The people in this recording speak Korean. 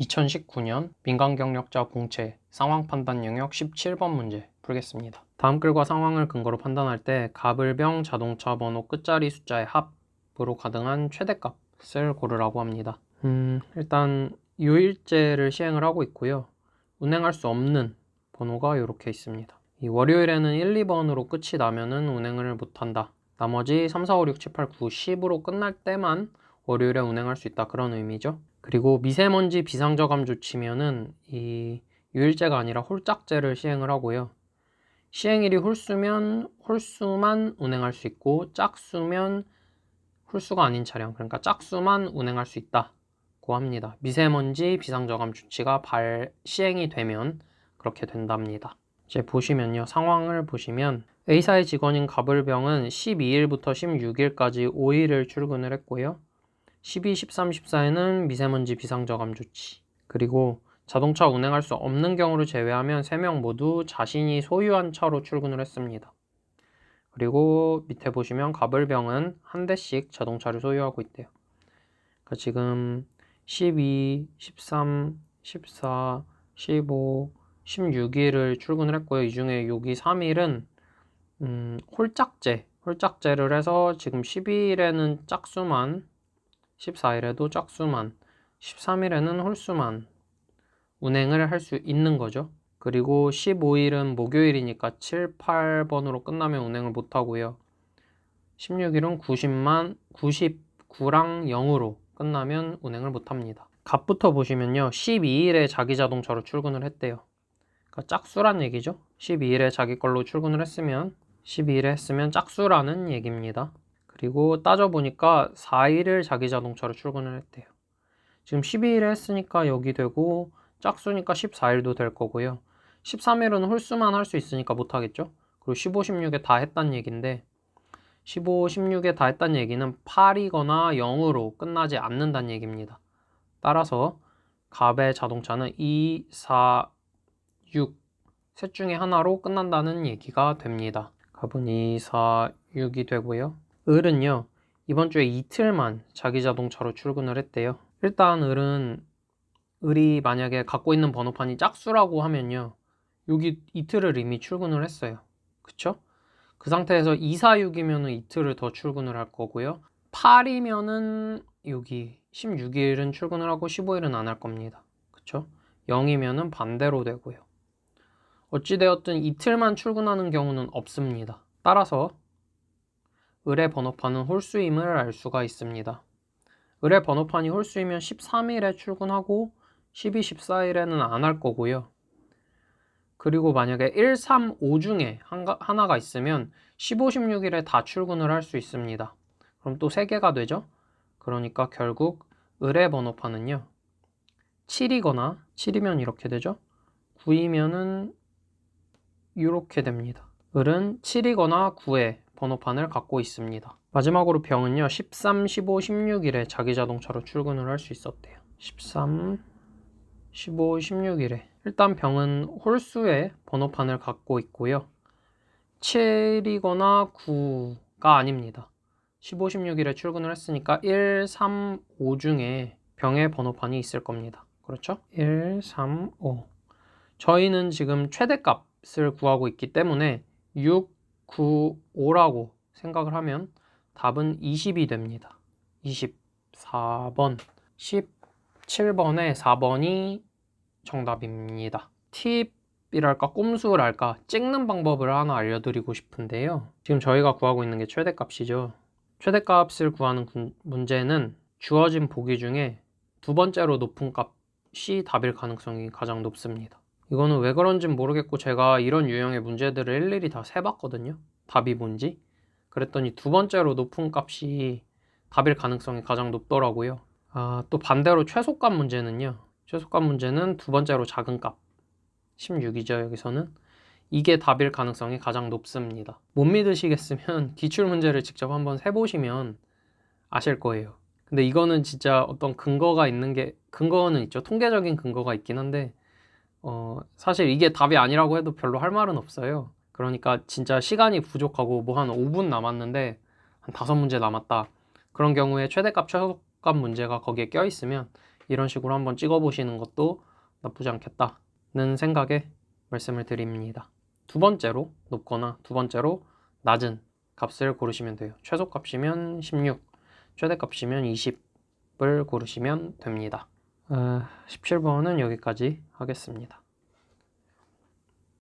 2019년 민간 경력자 공채 상황 판단 영역 17번 문제 풀겠습니다. 다음 글과 상황을 근거로 판단할 때 갑을병 자동차 번호 끝자리 숫자의 합으로 가등한 최대값을 고르라고 합니다. 음, 일단 요일제를 시행을 하고 있고요. 운행할 수 없는 번호가 이렇게 있습니다. 이 월요일에는 1, 2번으로 끝이 나면은 운행을 못한다. 나머지 3, 4, 5, 6, 7, 8, 9, 10으로 끝날 때만 월요일에 운행할 수 있다. 그런 의미죠. 그리고 미세먼지 비상저감 조치면은 이 유일제가 아니라 홀짝제를 시행을 하고요. 시행일이 홀수면 홀수만 운행할 수 있고 짝수면 홀수가 아닌 차량 그러니까 짝수만 운행할 수 있다고 합니다. 미세먼지 비상저감 조치가 발 시행이 되면 그렇게 된답니다. 이제 보시면요. 상황을 보시면 A사의 직원인 가불병은 12일부터 16일까지 5일을 출근을 했고요. 12, 13, 14에는 미세먼지 비상저감 조치. 그리고 자동차 운행할 수 없는 경우를 제외하면 3명 모두 자신이 소유한 차로 출근을 했습니다. 그리고 밑에 보시면 가불병은 한 대씩 자동차를 소유하고 있대요. 그러니까 지금 12, 13, 14, 15, 16일을 출근을 했고요. 이 중에 여기 3일은 음, 홀짝제, 홀짝제를 해서 지금 12일에는 짝수만 14일에도 짝수만, 13일에는 홀수만 운행을 할 수 있는 거죠. 그리고 15일은 목요일이니까 7, 8번으로 끝나면 운행을 못 하고요. 16일은 90만, 99랑 0으로 끝나면 운행을 못 합니다. 값부터 보시면요. 12일에 자기 자동차로 출근을 했대요. 그러니까 짝수란 얘기죠. 12일에 자기 걸로 출근을 했으면 12일에 했으면 짝수라는 얘기입니다. 그리고 따져보니까 4일을 자기 자동차로 출근을 했대요. 지금 12일에 했으니까 여기 되고 짝수니까 14일도 될 거고요. 13일은 홀수만 할 수 있으니까 못하겠죠? 그리고 15, 16에 다 했단 얘기인데 15, 16에 다 했단 얘기는 8이거나 0으로 끝나지 않는다는 얘기입니다. 따라서 갑의 자동차는 2, 4, 6, 셋 중에 하나로 끝난다는 얘기가 됩니다. 갑은 2, 4, 6이 되고요. 을은요, 이번 주에 이틀만 자기 자동차로 출근을 했대요. 일단 을은 을이 만약에 갖고 있는 번호판이 짝수라고 하면요, 여기 이틀을 이미 출근을 했어요. 그쵸? 그 상태에서 2, 4, 6이면은 이틀을 더 출근을 할 거고요. 8이면은 여기 16일은 출근을 하고 15일은 안 할 겁니다. 그쵸? 0이면은 반대로 되고요. 어찌되었든 이틀만 출근하는 경우는 없습니다. 따라서 을의 번호판은 홀수임을 알 수가 있습니다. 을의 번호판이 홀수이면 13일에 출근하고 12, 14일에는 안 할 거고요. 그리고 만약에 1, 3, 5 중에 하나가 있으면 15, 16일에 다 출근을 할 수 있습니다. 그럼 또 3개가 되죠? 그러니까 결국 을의 번호판은요. 7이거나 7이면 이렇게 되죠? 9이면은 이렇게 됩니다. 을은 7이거나 9에 번호판을 갖고 있습니다. 마지막으로 병은요. 13, 15, 16일에 자기 자동차로 출근을 할 수 있었대요. 13, 15, 16일에 일단 병은 홀수의 번호판을 갖고 있고요. 7이거나 9가 아닙니다. 15, 16일에 출근을 했으니까 1, 3, 5 중에 병의 번호판이 있을 겁니다. 그렇죠? 1, 3, 5. 저희는 지금 최대값을 구하고 있기 때문에 6, 9, 5라고 생각을 하면 답은 20이 됩니다. 24번, 17번에 4번이 정답입니다. 팁이랄까 꼼수랄까 찍는 방법을 하나 알려드리고 싶은데요. 지금 저희가 구하고 있는 게 최대값이죠. 최대값을 구하는 문제는 주어진 보기 중에 두 번째로 높은 값이 답일 가능성이 가장 높습니다. 이거는 왜 그런지 모르겠고 제가 이런 유형의 문제들을 일일이 다 세봤거든요. 답이 뭔지. 그랬더니 두 번째로 높은 값이 답일 가능성이 가장 높더라고요. 아, 또 반대로 최소값 문제는요. 최소값 문제는 두 번째로 작은 값. 16이죠, 여기서는. 이게 답일 가능성이 가장 높습니다. 못 믿으시겠으면 기출 문제를 직접 한번 세보시면 아실 거예요. 근데 이거는 진짜 어떤 근거가 있는 게, 근거는 있죠. 통계적인 근거가 있긴 한데, 어, 사실 이게 답이 아니라고 해도 별로 할 말은 없어요. 그러니까 진짜 시간이 부족하고 뭐 한 5분 남았는데 한 5문제 남았다. 그런 경우에 최대값, 최소값 문제가 거기에 껴 있으면 이런 식으로 한번 찍어 보시는 것도 나쁘지 않겠다는 생각에 말씀을 드립니다. 두 번째로 높거나 두 번째로 낮은 값을 고르시면 돼요. 최소값이면 16, 최대값이면 20을 고르시면 됩니다. 어, 17번은 여기까지 하겠습니다.